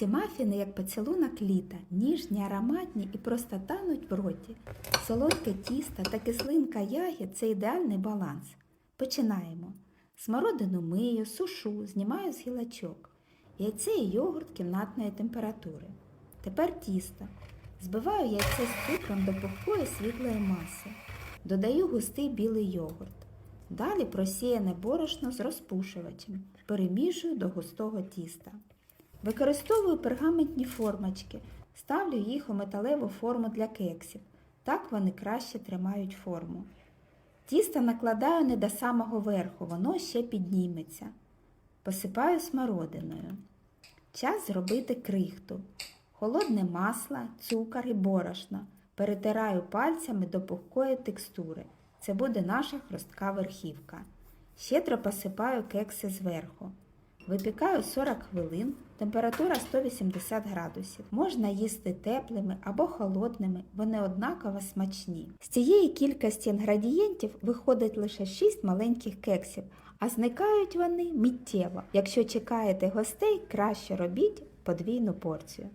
Ці мафіни, як поцілунок літа, ніжні, ароматні і просто тануть в роті. Солодке тісто та кислинка ягід це ідеальний баланс. Починаємо. Смородину мию, сушу, знімаю з гілочок. Яйце і йогурт кімнатної температури. Тепер тісто. Збиваю яйце з цукром до пухкої світлої маси. Додаю густий білий йогурт. Далі просіяне борошно з розпушувачем. Перемішую до густого тіста. Використовую пергаментні формочки, ставлю їх у металеву форму для кексів. Так вони краще тримають форму. Тісто накладаю не до самого верху, воно ще підніметься. Посипаю смородиною. Час зробити крихту. Холодне масло, цукор і борошно. Перетираю пальцями до пухкої текстури. Це буде наша хрустка верхівка. Щедро посипаю кекси зверху. Випікаю 40 хвилин, температура 180 градусів. Можна їсти теплими або холодними, вони однаково смачні. З цієї кількості інгредієнтів виходить лише 6 маленьких кексів, а зникають вони миттєво. Якщо чекаєте гостей, краще робіть подвійну порцію.